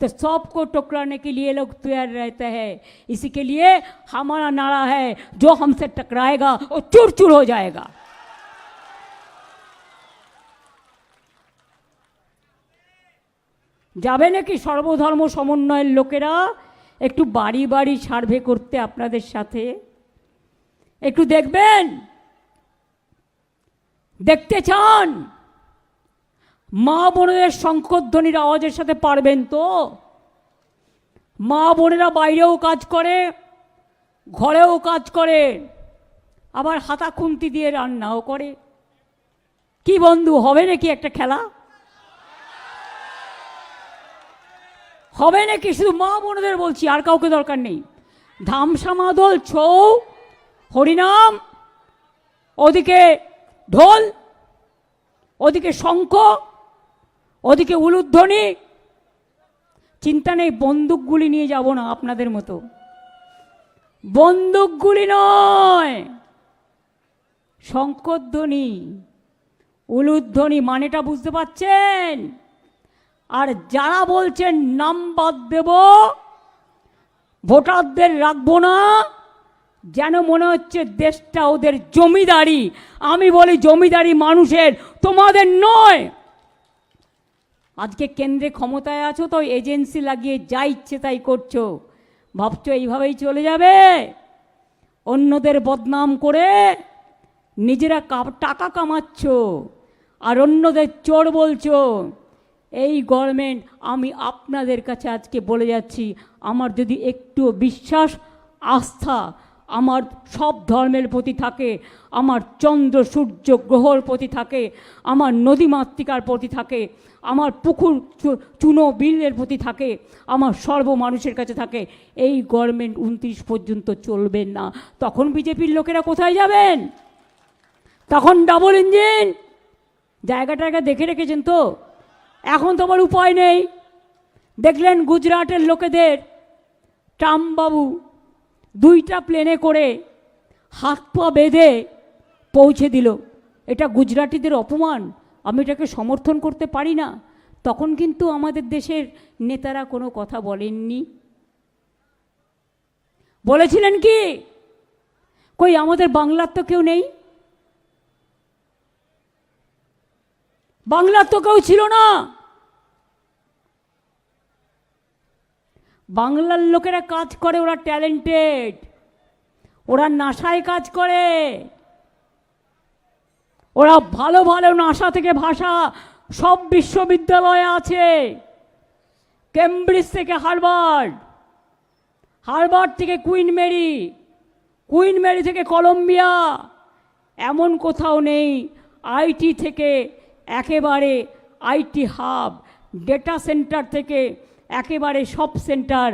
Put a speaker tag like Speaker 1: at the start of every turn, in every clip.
Speaker 1: तो सबको टकराने के लिए लोग तैयार रहते हैं इसी के लिए हमारा नारा है जो हमसे टकराएगा वो चूर चूर हो जाएगा যাবে নাকি সর্বধর্ম সমন্বয়ের লোকেরা একটু বাড়ি বাড়ি সার্ভে করতে আপনাদের সাথে একটু দেখবেন দেখতে চান মা বোনেদের শঙ্করধ্বনির আওয়াজের সাথে পারবেন তো? মা বোনেরা বাইরেও কাজ করে, ঘরেও কাজ করে, আবার হাতা খুন্তি দিয়ে রান্নাও করে। কি বন্ধু, হবে নাকি একটা খেলা? হবে নাকি? শুধু মা বোনদের বলছি, আর কাউকে দরকার নেই। ধামসা মাদল, ছৌ, হরিনাম, ওদিকে ঢোল, ওদিকে শঙ্খ ওদিকে উলুধ্বনি। চিন্তা নেই, বন্দুকগুলি নিয়ে যাব না আপনাদের মতো। বন্দুকগুলি নয়, শঙ্করধ্বনি। উলুধ্বনি মানেটা বুঝতে পাচ্ছেন আর যারা বলছেন নাম বাদ দেব, ভোটারদের রাখব না, যেন মনে হচ্ছে দেশটা ওদের জমিদারি। আমি বলি জমিদারি মানুষের, তোমাদের নয়। আজকে কেন্দ্রে ক্ষমতায় আছো, তো এজেন্সি লাগিয়ে যা ইচ্ছে তাই করছ। ভাবছ এইভাবেই চলে যাবে? অন্যদের বদনাম করে নিজেরা টাকা কামাচ্ছ, আর অন্যদের চোর বলছো, এই গভর্নমেন্ট আমি আপনাদের কাছে আজকে বলে যাচ্ছি, আমার যদি একটু বিশ্বাস, আস্থা আমার সব ধর্মের প্রতি থাকে, আমার চন্দ্র সূর্য গ্রহর প্রতি থাকে, আমার নদী মাতৃকার প্রতি থাকে, আমার পুকুর চুনো বিলের প্রতি থাকে, আমার সর্ব মানুষের কাছে থাকে। এই গভর্নমেন্ট উনত্রিশ পর্যন্ত চলবেন না। তখন বিজেপির লোকেরা কোথায় যাবেন? তখন ডাবল ইঞ্জিন জায়গা টায়গা দেখে রেখেছেন তো? এখন তো আমার উপায় নেই। দেখলেন গুজরাটের লোকেদের ট্রাম্পবাবু দুইটা প্লেনে করে হাত পা বেঁধে পৌঁছে দিল। এটা গুজরাটিদের অপমান। আমি এটাকে সমর্থন করতে পারি না। তখন কিন্তু আমাদের দেশের নেতারা কোনো কথা বলেননি। বলেছিলেন কি? কই, আমাদের বাংলার তো কেউ নেই? বাংলার তো কেউ ছিল না। বাংলার লোকেরা কাজ করে, ওরা ট্যালেন্টেড ওরা নাসায় কাজ করে। ওরা ভালো ভালো নাসা থেকে ভাষা সব বিশ্ববিদ্যালয়ে আছে। কেমব্রিজ থেকে হারবার্ড হারবার্ড থেকে কুইন মেরি কুইন মেরি থেকে কলম্বিয়া। এমন কোথাও নেই, আইটি থেকে একেবারে আইটি হাব, ডেটা সেন্টার থেকে একেবারে সব সেন্টার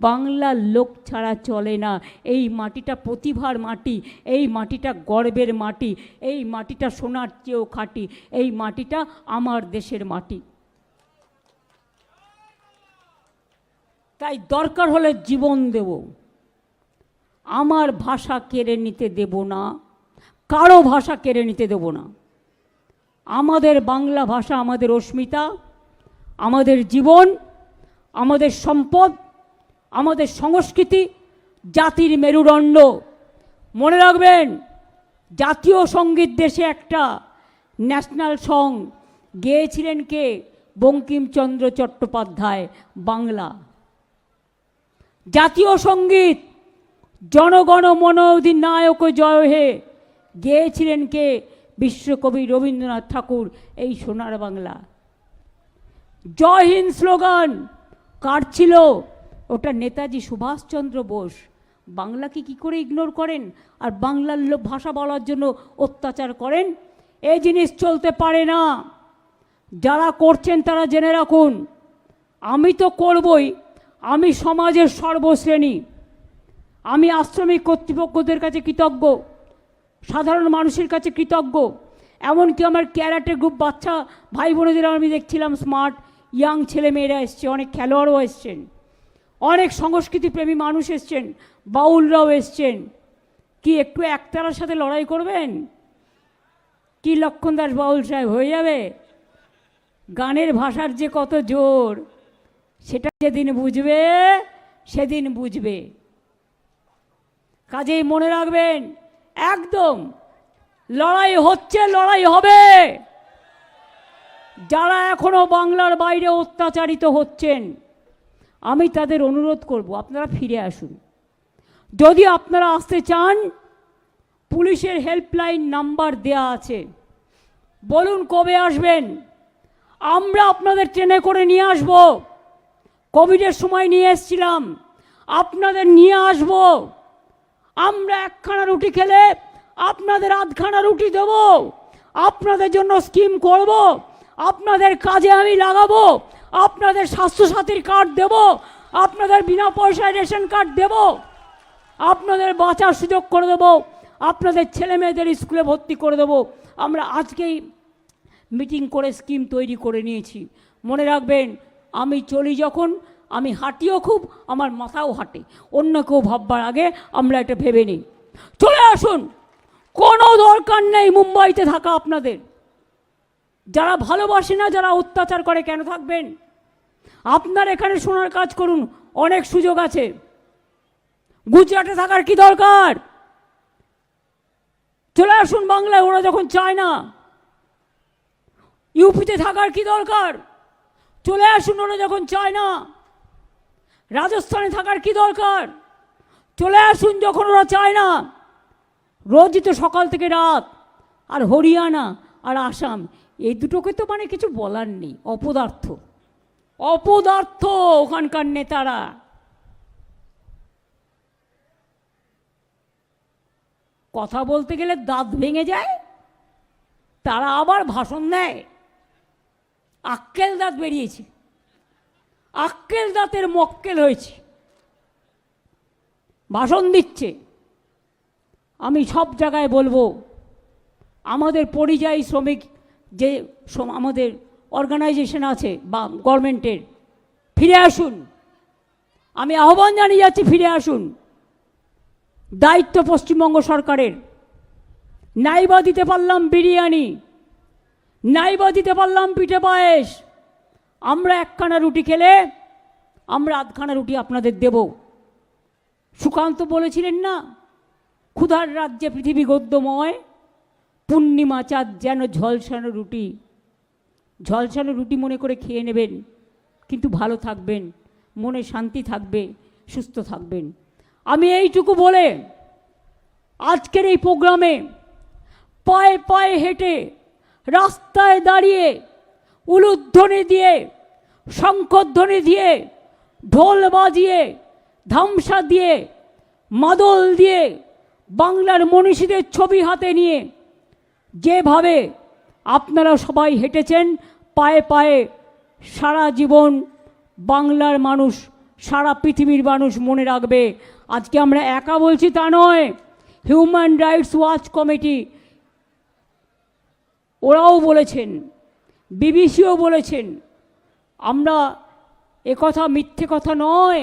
Speaker 1: বাংলার লোক ছাড়া চলে না। এই মাটিটা প্রতিভার মাটি, এই মাটিটা গর্বের মাটি, এই মাটিটা সোনার চেয়েও খাঁটি, এই মাটিটা আমার দেশের মাটি। তাই দরকার হলে জীবন দেব। আমার ভাষা কেড়ে নিতে দেব না, কারও ভাষা কেড়ে নিতে দেব না। আমাদের বাংলা ভাষা, আমাদের অস্মিতা, আমাদের জীবন আমাদের সম্পদ, আমাদের সংস্কৃতি, জাতির মেরুদণ্ড। মনে রাখবেন, জাতীয় সংগীত দেশে একটা ন্যাশনাল সং গেয়েছিলেন কে? বঙ্কিমচন্দ্র চট্টোপাধ্যায়, বাংলা। জাতীয় সংগীত, জনগণ মন অধিনায়ক জয় হে গেয়েছিলেন কে? বিশ্বকবি রবীন্দ্রনাথ ঠাকুর, এই সোনার বাংলা। জয় হিন্দ স্লোগান। কার ছিল? ওটা নেতাজি সুভাষচন্দ্র বোস। বাংলাকে কি করে ইগনোর করেন? আর বাংলার লোক ভাষা বলার জন্য অত্যাচার করেন? এই জিনিস চলতে পারে না। যারা করছেন তারা জেনে রাখুন, আমি তো করবই। আমি সমাজের সর্বশ্রেণী। আমি আশ্রমিক কর্তৃপক্ষদের কাছে কৃতজ্ঞ। সাধারণ মানুষের কাছে কৃতজ্ঞ। এমনকি আমার ক্যারাটে গ্রুপ বাচ্চা ভাই বোনেদের আমি দেখছিলাম স্মার্ট ইয়াং ছেলে মেয়েরা এসছে, অনেক খেলোয়াড়ও এসছেন, অনেক সংস্কৃতিপ্রেমী মানুষ এসছেন, বাউলরাও এসছেন। কি একটু একতারার সাথে লড়াই করবেন? কি লক্ষণ দাস বাউল সাহেব, হয়ে যাবে? গানের ভাষার যে কত জোর, সেটা যেদিন বুঝবে, সেদিন বুঝবে। কাজেই মনে রাখবেন, একদম লড়াই হচ্ছে, লড়াই হবে। যারা এখনও বাংলার বাইরে অত্যাচারিত হচ্ছেন, আমি তাদের অনুরোধ করব, আপনারা ফিরে আসুন। যদি আপনারা আসতে চান, পুলিশের হেল্পলাইন নাম্বার দেয়া আছে। বলুন কবে আসবেন? আমরা আপনাদের ট্রেনে করে নিয়ে আসব। কোভিডের সময় নিয়ে এসছিলাম, আপনাদের নিয়ে আসব। আমরা একখানা রুটি খেলে আপনাদের আধখানা রুটি দেব। আপনাদের জন্য স্কিম করব। আপনাদের কাজে আমি লাগাবো। আপনাদের স্বাস্থ্যসাথীর কার্ড দেব। আপনাদের বিনা পয়সায় রেশন কার্ড দেব। আপনাদের বাঁচার সুযোগ করে দেবো। আপনাদের ছেলে মেয়েদের স্কুলে ভর্তি করে দেবো। আমরা আজকেই মিটিং করে স্কিম তৈরি করে নিয়েছি। মনে রাখবেন, আমি চলি যখন, আমি হাঁটিও খুব, আমার মাথাও হাঁটে। অন্য কেউ ভাববার আগে আমরা এটা ভেবে নিই। চলে আসুন। কোনো দরকার নেই মুম্বাইতে থাকা আপনাদের। যারা ভালোবাসে না, যারা অত্যাচার করে, কেন থাকবেন? আপনার এখানে শোনার কাজ করুন, অনেক সুযোগ আছে। গুজরাটে থাকার কি দরকার? চলে আসুন বাংলায়, ওরা যখন চায় না। ইউপিতে থাকার কি দরকার? চলে আসুন, ওরা যখন চায় না। রাজস্থানে থাকার কি দরকার? চলে আসুন যখন ওরা চায় না। রোজই তো সকাল থেকে রাত, আর হরিয়ানা আর আসাম, এই দুটোকে তো মানে কিছু বলার নেই, অপদার্থ। অপদার্থ ওখানকার নেতারা। কথা বলতে গেলে দাঁত ভেঙে যায়, তারা আবার ভাষণ দেয়। আক্কেল দাঁত বেরিয়েছে, আক্কেল দাঁতের মক্কেল হয়েছে। ভাষণ দিচ্ছে। আমি সব জায়গায় বলব আমাদের পরিযায়ী শ্রমিক যে আমাদের অর্গানাইজেশন আছে বা গভর্নমেন্টের ফিরে আসুন। আমি আহ্বান জানিয়ে যাচ্ছি, ফিরে আসুন। দায়িত্ব পশ্চিমবঙ্গ সরকারের। নাইবা দিতে পারলাম বিরিয়ানি, নাইবা দিতে পারলাম পিঠে পায়েস। আমরা একখানা রুটি খেলে আমরা আধখানা রুটি আপনাদের দেব। সুকান্ত বলেছিলেন না, ক্ষুধার রাজ্যে পৃথিবী গদ্যময়। পূর্ণিমা চাঁদ যেন ঝলসানো রুটি। ঝলসানো রুটি মনে করে খেয়ে নেবেন, কিন্তু ভালো থাকবেন, মনে শান্তি থাকবে, সুস্থ থাকবেন। আমি এইটুকু বলে আজকের এই প্রোগ্রামে পায়ে পায়ে হেঁটে, রাস্তায় দাঁড়িয়ে, উলুধ্বনি দিয়ে, শঙ্করধ্বনি দিয়ে, ঢোল বাজিয়ে, ধামসা দিয়ে, মাদল দিয়ে, বাংলার মনীষীদের ছবি হাতে নিয়ে যেভাবে আপনারা সবাই হেঁটেছেন, পায়ে পায়ে সারা জীবন বাংলার মানুষ, সারা পৃথিবীর মানুষ মনে রাখবে। আজকে আমরা একা বলছি তা নয়। হিউম্যান রাইটস ওয়াচ কমিটি ওরাও বলেছেন, বিবিসিও বলেছেন, আমরা একথা মিথ্যে কথা নয়।